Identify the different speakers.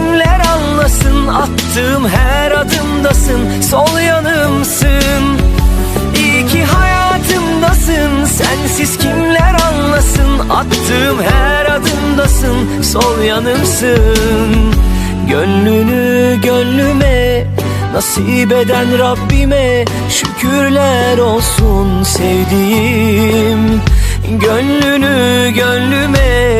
Speaker 1: Kimler anlasın Attığım her adımdasın Sol yanımsın. İyi ki hayatımdasın Sensiz kimler anlasın Attığım her adımdasın Sol yanımsın. Gönlünü gönlüme Nasip eden Rabbime Şükürler olsun sevdiğim. Gönlünü gönlüme